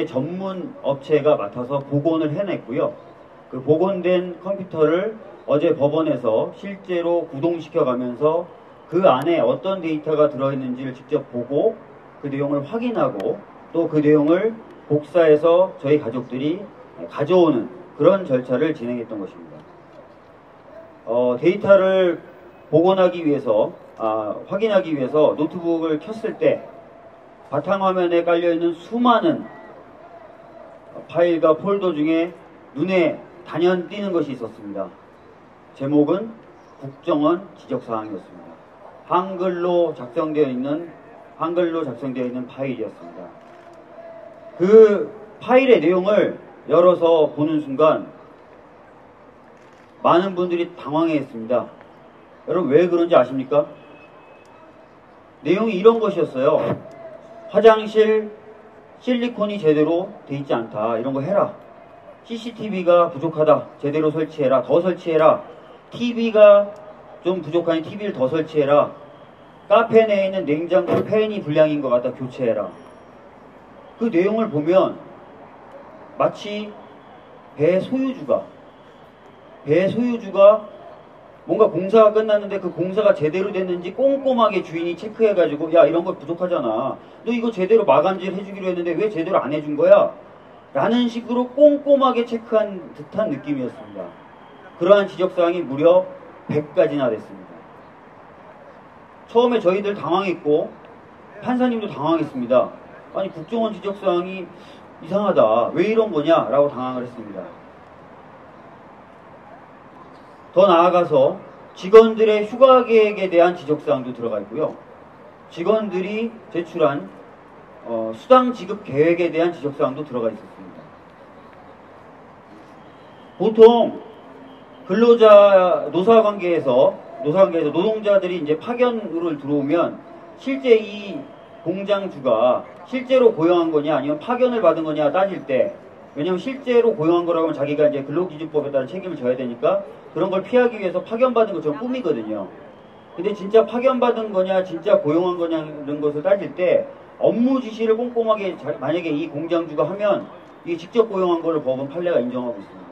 법원의 전문 업체가 맡아서 복원을 해냈고요. 그 복원된 컴퓨터를 어제 법원에서 실제로 구동시켜 가면서 그 안에 어떤 데이터가 들어있는지를 직접 보고 그 내용을 확인하고 또 그 내용을 복사해서 저희 가족들이 가져오는 그런 절차를 진행했던 것입니다. 어, 데이터를 복원하기 위해서 아, 확인하기 위해서 노트북을 켰을 때 바탕화면에 깔려있는 수많은 파일과 폴더 중에 눈에 단연 띄는 것이 있었습니다. 제목은 국정원 지적사항이었습니다. 한글로 작성되어 있는 한글로 작성되어 있는 파일이었습니다. 그 파일의 내용을 열어서 보는 순간 많은 분들이 당황했습니다. 여러분 왜 그런지 아십니까? 내용이 이런 것이었어요. 화장실 실리콘이 제대로 돼 있지 않다. 이런 거 해라. CCTV가 부족하다. 제대로 설치해라. 더 설치해라. TV가 좀 부족하니 TV를 더 설치해라. 카페 내에 있는 냉장고 팬이 불량인 것 같다. 교체해라. 그 내용을 보면 마치 배 소유주가 배 소유주가 뭔가 공사가 끝났는데 그 공사가 제대로 됐는지 꼼꼼하게 주인이 체크해가지고 야 이런 거 부족하잖아 너 이거 제대로 마감질 해주기로 했는데 왜 제대로 안 해준 거야? 라는 식으로 꼼꼼하게 체크한 듯한 느낌이었습니다. 그러한 지적사항이 무려 100가지나 됐습니다. 처음에 저희들 당황했고 판사님도 당황했습니다. 아니 국정원 지적사항이 이상하다. 왜 이런 거냐? 라고 당황을 했습니다. 더 나아가서 직원들의 휴가 계획에 대한 지적사항도 들어가 있고요. 직원들이 제출한 어, 수당 지급 계획에 대한 지적사항도 들어가 있었습니다. 보통 근로자 노사 관계에서 노사 관계에서 노동자들이 이제 파견을 들어오면 실제 이 공장주가 실제로 고용한 거냐 아니면 파견을 받은 거냐 따질 때 왜냐하면 실제로 고용한 거라고 하면 자기가 이제 근로기준법에 따른 책임을 져야 되니까 그런 걸 피하기 위해서 파견받은 것처럼 꿈이거든요. 근데 진짜 파견받은 거냐 진짜 고용한 거냐는 것을 따질 때 업무 지시를 꼼꼼하게 자, 만약에 이 공장주가 하면 이게 직접 고용한 거를 법원 판례가 인정하고 있습니다.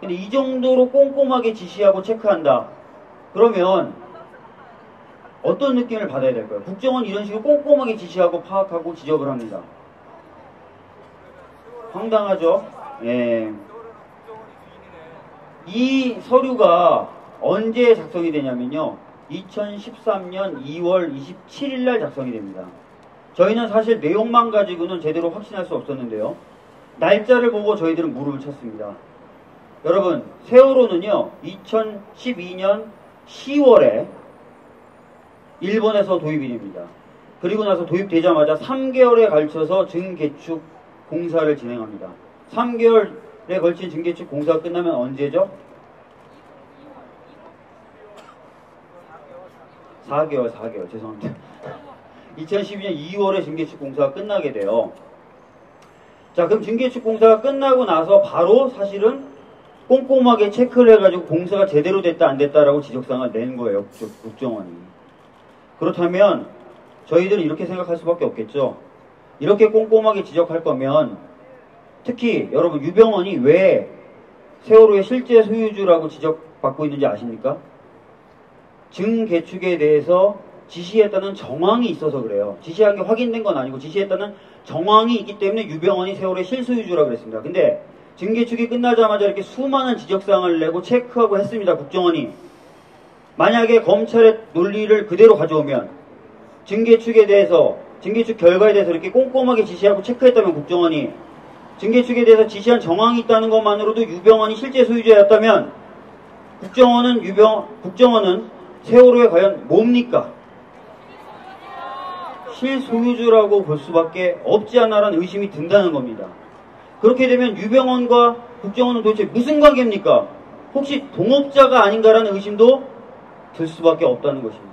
근데 이 정도로 꼼꼼하게 지시하고 체크한다. 그러면 어떤 느낌을 받아야 될까요? 국정원 이런 식으로 꼼꼼하게 지시하고 파악하고 지적을 합니다. 황당하죠? 예. 이 서류가 언제 작성이 되냐면요. 2013년 2월 27일 날 작성이 됩니다. 저희는 사실 내용만 가지고는 제대로 확신할 수 없었는데요. 날짜를 보고 저희들은 무릎을 쳤습니다. 여러분, 세월호는요, 2012년 10월에 일본에서 도입이 됩니다. 그리고 나서 도입되자마자 3개월에 걸쳐서 증개축 공사를 진행합니다. 3개월에 걸친 증개축 공사가 끝나면 언제죠? 4개월, 4개월. 죄송합니다. 2012년 2월에 증개축 공사가 끝나게 돼요. 자, 그럼 증개축 공사가 끝나고 나서 바로 사실은 꼼꼼하게 체크를 해가지고 공사가 제대로 됐다 안 됐다라고 지적사항을 낸 거예요. 국정원이. 그렇다면 저희들은 이렇게 생각할 수밖에 없겠죠. 이렇게 꼼꼼하게 지적할 거면 특히 여러분 유병원이 왜 세월호의 실제 소유주라고 지적받고 있는지 아십니까? 증 개축에 대해서 지시했다는 정황이 있어서 그래요. 지시한 게 확인된 건 아니고 지시했다는 정황이 있기 때문에 유병원이 세월호의 실소유주라고 그랬습니다. 근데 증개축이 끝나자마자 이렇게 수많은 지적사항을 내고 체크하고 했습니다. 국정원이. 만약에 검찰의 논리를 그대로 가져오면 증개축에 대해서 증개축 결과에 대해서 이렇게 꼼꼼하게 지시하고 체크했다면 국정원이 증개축에 대해서 지시한 정황이 있다는 것만으로도 유병원이 실제 소유자였다면 국정원은 유병 국정원은 세월호에 과연 뭡니까? 실소유주라고 볼 수밖에 없지 않나라는 의심이 든다는 겁니다. 그렇게 되면 유병원과 국정원은 도대체 무슨 관계입니까? 혹시 동업자가 아닌가라는 의심도 들 수밖에 없다는 것입니다.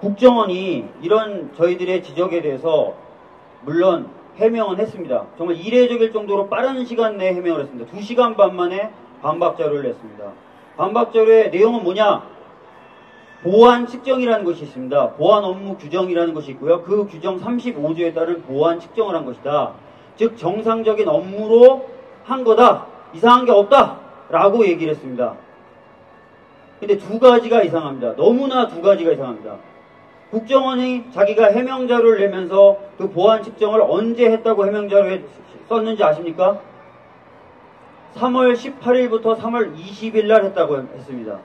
국정원이 이런 저희들의 지적에 대해서 물론 해명은 했습니다. 정말 이례적일 정도로 빠른 시간 내에 해명을 했습니다. 2시간 반 만에 반박 자료를 냈습니다. 반박 자료의 내용은 뭐냐? 보안 측정이라는 것이 있습니다. 보안 업무 규정이라는 것이 있고요. 그 규정 35조에 따른 보안 측정을 한 것이다. 즉 정상적인 업무로 한 거다. 이상한 게 없다. 라고 얘기를 했습니다. 근데 두 가지가 이상합니다. 너무나 두 가지가 이상합니다. 국정원이 자기가 해명 자료를 내면서 그 보안 측정을 언제 했다고 해명 자료에 썼는지 아십니까? 3월 18일부터 3월 20일 날 했다고 했습니다.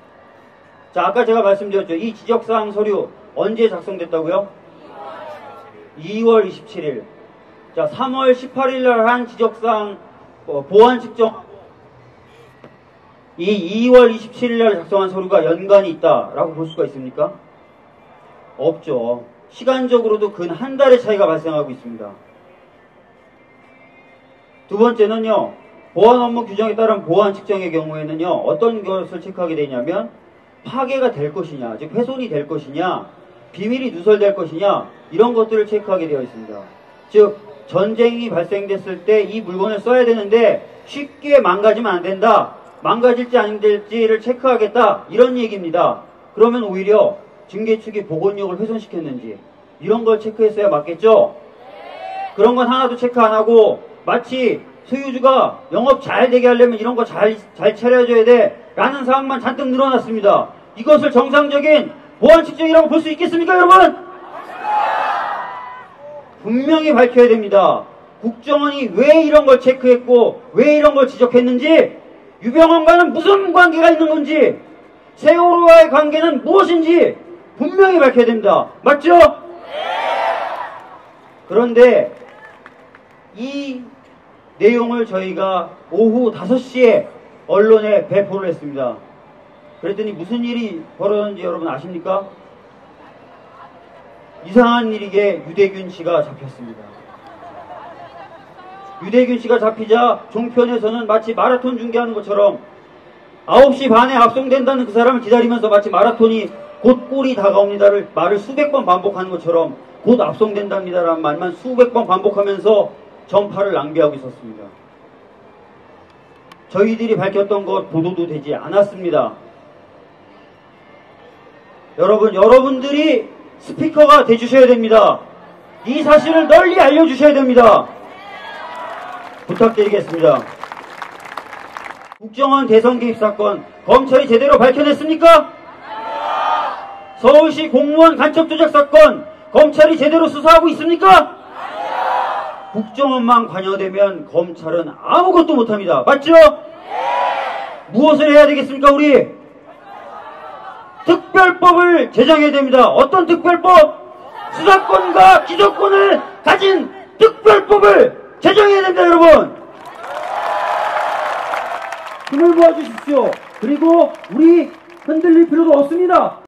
자, 아까 제가 말씀드렸죠. 이 지적사항 서류 언제 작성됐다고요? 2월 27일. 자, 3월 18일 날 한 지적사항 어, 보안 측정 이 2월 27일 날 작성한 서류가 연관이 있다라고 볼 수가 있습니까? 없죠. 시간적으로도 근 한 달의 차이가 발생하고 있습니다. 두 번째는요, 보안 업무 규정에 따른 보안 측정의 경우에는요, 어떤 것을 체크하게 되냐면, 파괴가 될 것이냐, 즉 훼손이 될 것이냐, 비밀이 누설될 것이냐, 이런 것들을 체크하게 되어 있습니다. 즉, 전쟁이 발생됐을 때 이 물건을 써야 되는데 쉽게 망가지면 안 된다. 망가질지 안 될지를 체크하겠다. 이런 얘기입니다. 그러면 오히려 증계 측이 보건력을 훼손시켰는지 이런 걸 체크했어야 맞겠죠? 그런 건 하나도 체크 안 하고 마치 소유주가 영업 잘 되게 하려면 이런 거 잘 잘 차려줘야 돼 라는 사항만 잔뜩 늘어났습니다. 이것을 정상적인 보안 측정이라고 볼 수 있겠습니까 여러분? 분명히 밝혀야 됩니다. 국정원이 왜 이런 걸 체크했고 왜 이런 걸 지적했는지 유병원과는 무슨 관계가 있는 건지 세월호와의 관계는 무엇인지 분명히 밝혀야 됩니다. 맞죠? 그런데 이 내용을 저희가 오후 5시에 언론에 배포를 했습니다. 그랬더니 무슨 일이 벌어졌는지 여러분 아십니까? 이상한 일이게 유대균 씨가 잡혔습니다. 유대균 씨가 잡히자 종편에서는 마치 마라톤 중계하는 것처럼 9시 반에 압송된다는 그 사람을 기다리면서 마치 마라톤이 곧 골이 다가옵니다를 말을 수백 번 반복하는 것처럼 곧 압송된답니다라는 말만 수백 번 반복하면서 전파를 낭비하고 있었습니다. 저희들이 밝혔던 것 보도도 되지 않았습니다. 여러분, 여러분들이 스피커가 돼주셔야 됩니다. 이 사실을 널리 알려주셔야 됩니다. 부탁드리겠습니다. 국정원 대선 개입 사건 검찰이 제대로 밝혀냈습니까? 서울시 공무원 간첩 조작 사건 검찰이 제대로 수사하고 있습니까? 국정원만 관여되면 검찰은 아무것도 못합니다. 맞죠? 무엇을 해야 되겠습니까, 우리? 특별법을 제정해야 됩니다. 어떤 특별법? 수사권과 기소권을 가진 특별법을 제정해야 됩니다, 여러분! 힘을 모아주십시오. 그리고 우리 흔들릴 필요도 없습니다.